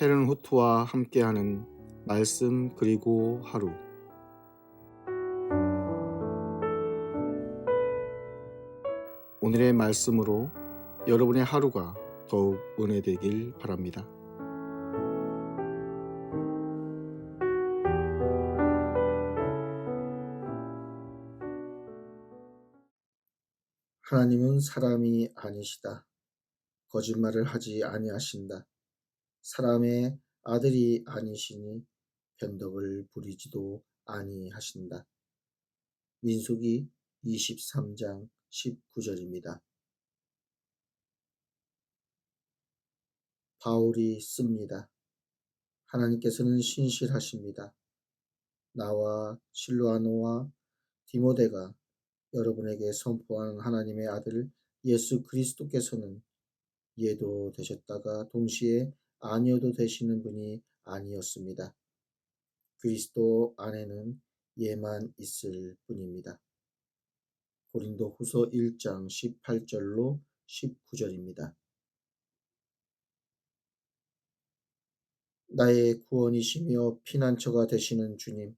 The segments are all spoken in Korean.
헤른 후트와 함께하는 말씀 그리고 하루 오늘의 말씀으로 여러분의 하루가 더욱 은혜되길 바랍니다. 하나님은 사람이 아니시다. 거짓말을 하지 아니하신다. 사람의 아들이 아니시니 변덕을 부리지도 아니하신다. 민수기 23장 19절입니다. 바울이 씁니다. 하나님께서는 신실하십니다. 나와 실로아노와 디모데가 여러분에게 선포하는 하나님의 아들 예수 그리스도께서는 예도 되셨다가 동시에 아니어도 되시는 분이 아니었습니다. 그리스도 안에는 예만 있을 뿐입니다. 고린도 후서 1장 18절로 19절입니다. 나의 구원이시며 피난처가 되시는 주님,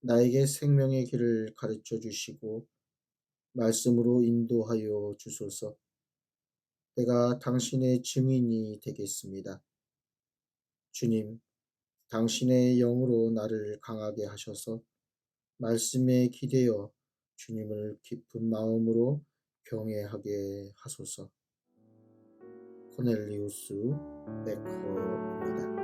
나에게 생명의 길을 가르쳐 주시고 말씀으로 인도하여 주소서. 내가 당신의 증인이 되겠습니다. 주님, 당신의 영으로 나를 강하게 하셔서 말씀에 기대어 주님을 깊은 마음으로 경외하게 하소서. 코넬리우스 베커입니다.